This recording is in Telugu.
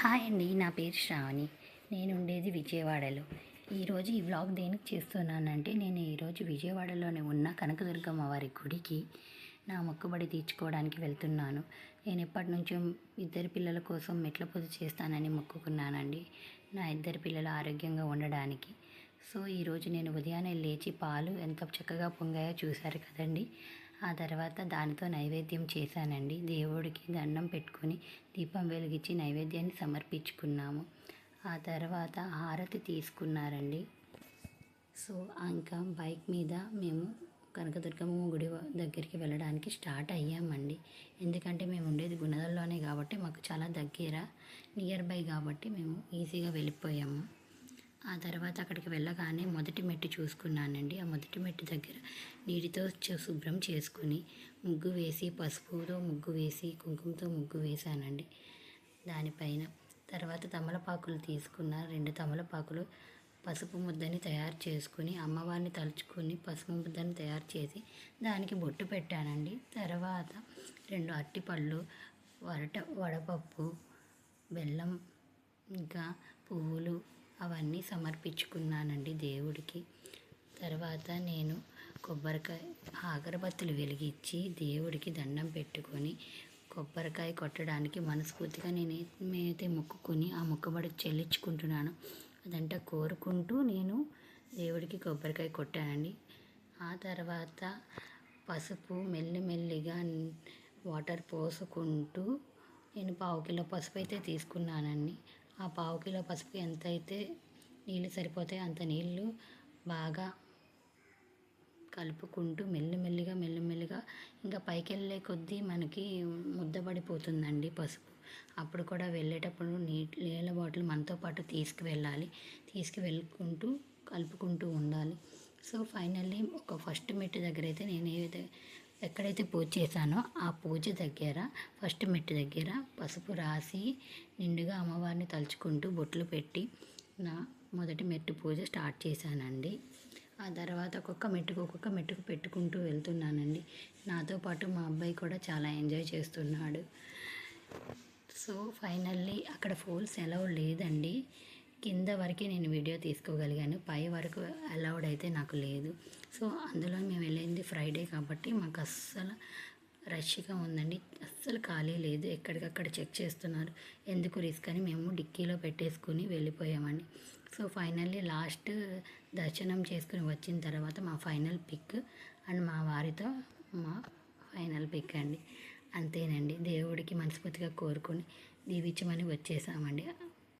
హాయ్ అండి నా పేరు శ్రావణి. నేను ఉండేది విజయవాడలో ఈరోజు ఈ వ్లాగ్ దేనికి చేస్తున్నానంటే నేను ఈరోజు విజయవాడలోనే ఉన్న కనకదుర్గమ్మ వారి గుడికి నా మొక్కుబడి తీర్చుకోవడానికి వెళ్తున్నాను. నేను ఎప్పటి నుంచో ఇద్దరు పిల్లల కోసం మెట్ల పూజ చేస్తానని మొక్కుకున్నానండి నా ఇద్దరు పిల్లలు ఆరోగ్యంగా ఉండడానికి. సో ఈరోజు నేను ఉదయాన్నే లేచి పాలు ఎంత చక్కగా పొంగాయో చూశారు కదండి. ఆ తర్వాత దానితో నైవేద్యం చేశానండి. దేవుడికి దండం పెట్టుకుని దీపం వెలిగించి నైవేద్యాన్ని సమర్పించుకున్నాము. ఆ తర్వాత హారతి తీసుకున్నారండి. సో ఇంకా బైక్ మీద మేము కనకదుర్గమ్మ గుడి దగ్గరికి వెళ్ళడానికి స్టార్ట్ అయ్యామండి. ఎందుకంటే మేము ఉండేది గుణదల్లోనే కాబట్టి మాకు చాలా దగ్గర నియర్ బై కాబట్టి మేము ఈజీగా వెళ్ళిపోయాము. ఆ తర్వాత అక్కడికి వెళ్ళగానే మొదటి మెట్టు చూసుకున్నానండి. ఆ మొదటి మెట్టు దగ్గర నీటితో శుభ్రం చేసుకుని ముగ్గు వేసి పసుపుతో ముగ్గు వేసి కుంకుమతో ముగ్గు వేశానండి. దానిపైన తర్వాత తమలపాకులు తీసుకున్న రెండు తమలపాకులు పసుపు ముద్దని తయారు చేసుకుని అమ్మవారిని తలుచుకుని పసుపు ముద్దని తయారు చేసి దానికి బొట్టు పెట్టానండి. తర్వాత రెండు అట్టిపళ్ళు వరట వడపప్పు బెల్లం ఇంకా పువ్వులు అవన్నీ సమర్పించుకున్నానండి దేవుడికి. తర్వాత నేను కొబ్బరికాయ అగరబత్తులు వెలిగించి దేవుడికి దండం పెట్టుకొని కొబ్బరికాయ కొట్టడానికి మనస్ఫూర్తిగా నేను మేమైతే మొక్కుకొని ఆ మొక్కుబడి చెల్లించుకుంటున్నాను అదంతా కోరుకుంటూ నేను దేవుడికి కొబ్బరికాయ కొట్టానండి. ఆ తర్వాత పసుపు మెల్లిమెల్లిగా వాటర్ పోసుకుంటూ నేను పావు కిలో పసుపు అయితే తీసుకున్నానండి. ఆ పావు కిలో పసుపు ఎంత అయితే నీళ్ళు సరిపోతాయో అంత నీళ్ళు బాగా కలుపుకుంటూ మెల్లిమెల్లిగా మెల్లిమెల్లిగా ఇంకా పైకి వెళ్ళే కొద్దీ మనకి ముద్దబడిపోతుందండి పసుపు. అప్పుడు కూడా వెళ్ళేటప్పుడు నీ నీళ్ళ బాటిల్ మనతో పాటు తీసుకువెళ్ళాలి. తీసుకువెళ్ళుకుంటూ కలుపుకుంటూ ఉండాలి. సో ఫైనల్లీ ఒక ఫస్ట్ మెట్టు దగ్గర అయితే నేను ఏదైతే ఎక్కడైతే పూజ చేశానో ఆ పూజ దగ్గర ఫస్ట్ మెట్టు దగ్గర పసుపు రాసి నిండుగా అమ్మవారిని తలుచుకుంటూ బొట్లు పెట్టి నా మొదటి మెట్టు పూజ స్టార్ట్ చేశానండి. ఆ తర్వాత ఒక్కొక్క మెట్టుకు ఒక్కొక్క మెట్టుకు పెట్టుకుంటూ వెళ్తున్నానండి. నాతో పాటు మా అబ్బాయి కూడా చాలా ఎంజాయ్ చేస్తున్నాడు. సో ఫైనల్లీ అక్కడ ఫోల్స్ ఎలా లేదండి. కింద వరకే నేను వీడియో తీసుకోగలిగాను. పై వరకు అలౌడ్ అయితే నాకు లేదు. సో అందులో మేము వెళ్ళింది ఫ్రైడే కాబట్టి మాకు అస్సలు రష్గా ఉందండి. అస్సలు ఖాళీ లేదు. ఎక్కడికక్కడ చెక్ చేస్తున్నారు. ఎందుకు రిస్క్ అని మేము డిక్కీలో పెట్టేసుకుని వెళ్ళిపోయామండి. సో ఫైనల్లీ లాస్ట్ దర్శనం చేసుకుని వచ్చిన తర్వాత మా ఫైనల్ పిక్ అండ్ మా వారితో మా ఫైనల్ పిక్ అండి. అంతేనండి. దేవుడికి మనస్ఫూర్తిగా కోరుకొని దీవించమని వచ్చేసామండి.